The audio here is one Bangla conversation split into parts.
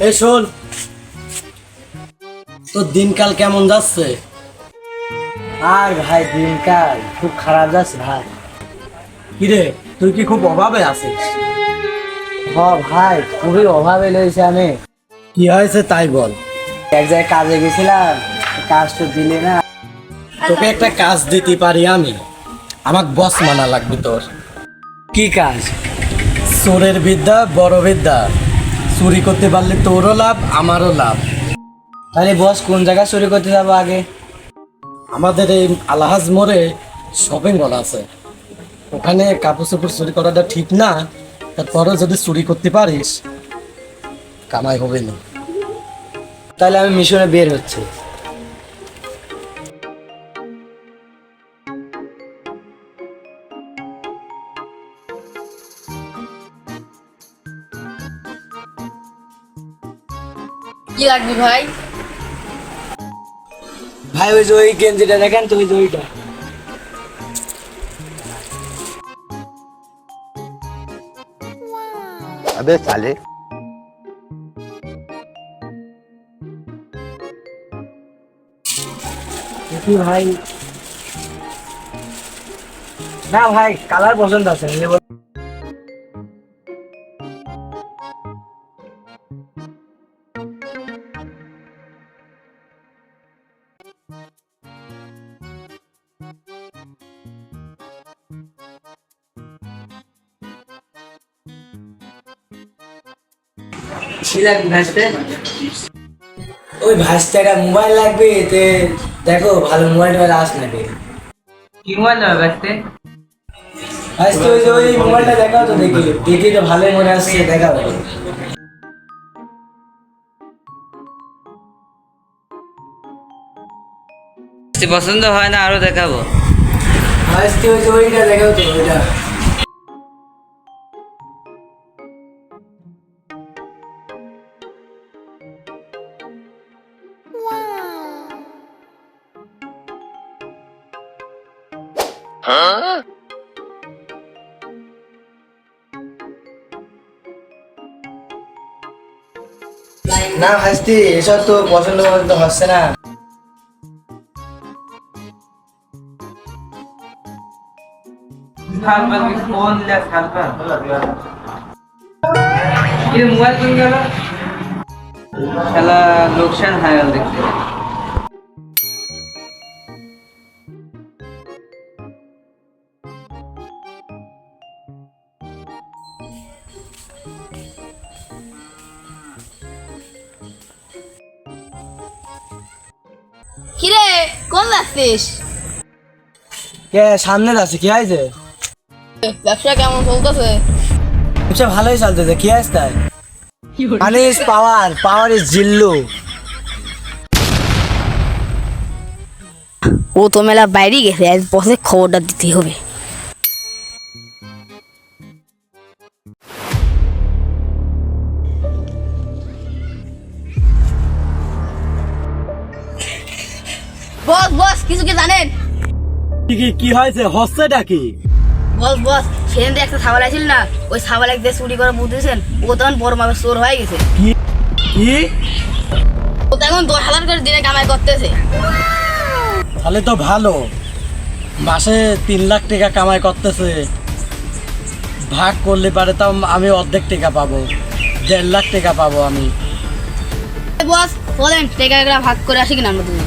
এই শোন। তোর দিনকাল কেমন যাচ্ছে? আর ভাই দিনকাল খুব খারাপ যাচ্ছে ভাই। কিরে তুই কি খুব অভাবে আছিস? হ ভাই খুবই অভাবে লইছে আমি। কি হয়েছে তাই বল। এক জায়গায় কাজে গেছিলাম কাজ তো দিলে না। তোকে একটা কাজ দিতে পারি আমি। আমার বস মানা লাগবে তোর। কি কাজ? চোরের বিদ্যা বড় বিদ্যা। চুরি করতে পারলে তোরও লাভ, আমারও লাভ। তাহলে বস, কোন জায়গায় চুরি করতে যাব আগে? আমাদের এই আলহাজ মোড়ে শপিং মল আছে। ওখানে কাপড় চোপড় চুরি করাটা ঠিক না, তারপরেও যদি চুরি করতে পারিস, কামাই হবে না। তাহলে আমি মিশনে বের হচ্ছে। কি লাগবে ভাই ভাই ওই যে ওই গেঞ্জিটা দেখেন তো ওই যে ওইটা अबे साले কি ভাই না ভাই কালার পছন্দ আছে নেবো। কি লাগবে ভাসতে ওই ভাসতে একটা মোবাইল লাগবে তে দেখো ভালো মোবাইল টোবাইল আস নাকি কি মোবাইল নেবে ভাসতে? ভাসতে ওই যে ওই মোবাইলটা দেখাও তো দেখি। দেখি তো ভালোই মনে আসছে দেখাও। পছন্দ হয় না আরও দেখাবো। ভাসতে ওই যে ওইটা দেখাও তো ওইটা। না ভাসতে এসব তো পছন্দ পছন্দ হচ্ছে না। ফোন মোবাইল কোন গেল? খেলা লোকসান হয়ে গেল দেখতে। কোন যাচ্ছিস কে সামনে আছে কি হয়েছে? ব্যবসা কেমন চলতেছে? আচ্ছা ভালোই চলতেছে কি আছে তাই? Money is power power is জিল্লু। ও তো মেলা বাইরে গেছে আজ বসে খবরটা দিতে হবে। বস বস কিছু কি জানেন? কি কি কি হয়েছে? হচ্ছেটা কি? বস বস সেদিন একটা ছাগল আছিল না ওই ছাগল একদের চুরি করে বুঝতেছেন ও তখন বড় মাপের চোর হয়ে গেছে। কি? কি? ও তো এখন দশ হাজার করে দিনে কামাই করতেছে। তাহলে তো ভালো। মাসে তিন লাখ টাকা কামাই করতেছে। ভাগ করলে পারে তাও আমি অর্ধেক টাকা পাবো। দেড় লাখ টাকা পাবো আমি। বস বলেন টেকা ভাগ করে আসি কিনা আমরা তুমি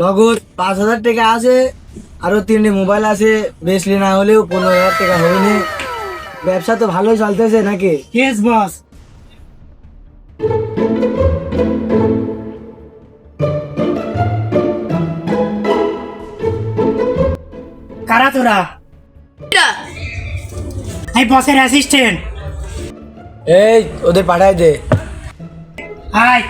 নগদ পাঁচ হাজার টাকা আছে আরও তিনটে মোবাইল আছে বেশি না হলেও পনেরো হাজার টাকা হবে না। ব্যবসা তো ভালোই চলতেছে নাকি? কেস বস কারা তোরা? এই বসের অ্যাসিস্ট্যান্ট এই ওদের পাঠাই দে। আয়।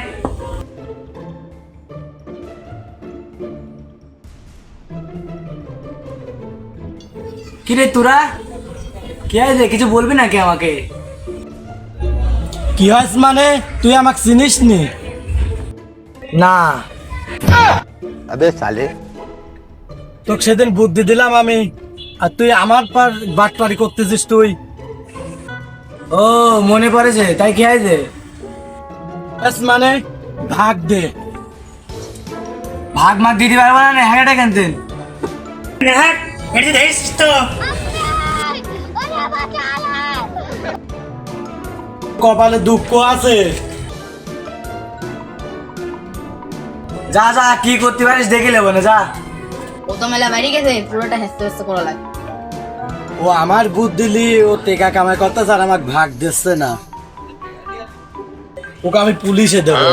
কিরে তোরা? কি আছে কিছু বলবি নাকি আমাকে? কি হয় মানে? তুই আমাকে চিনিস নি। না আবে সালে। তোকে সেদিন বুদ্ধি দিলাম আমি। আর তুই আমার পার বাটপারি করতেছিস তুই। ও মনে পড়েছে। তাই কি হয়েছে? মানে? ভাগ দে। ভাগ মাগ দিদি পারব না হ্যাঁ কেনতেন হ্যাঁ এটা দেখছিস তো কপালে দুঃখ আছে। যা যা কি করতে পারিস দেখে নেব না যা। ও তো মেলা বাইরে গেছে পুরোটা হেসতে হেসতে করা লাগে। ও আমার বুদ্ধি দিলি ও টেকা কামাই করতে আর আমাকে ভাগ দিচ্ছে না। ওকে আমি পুলিশে দেবো।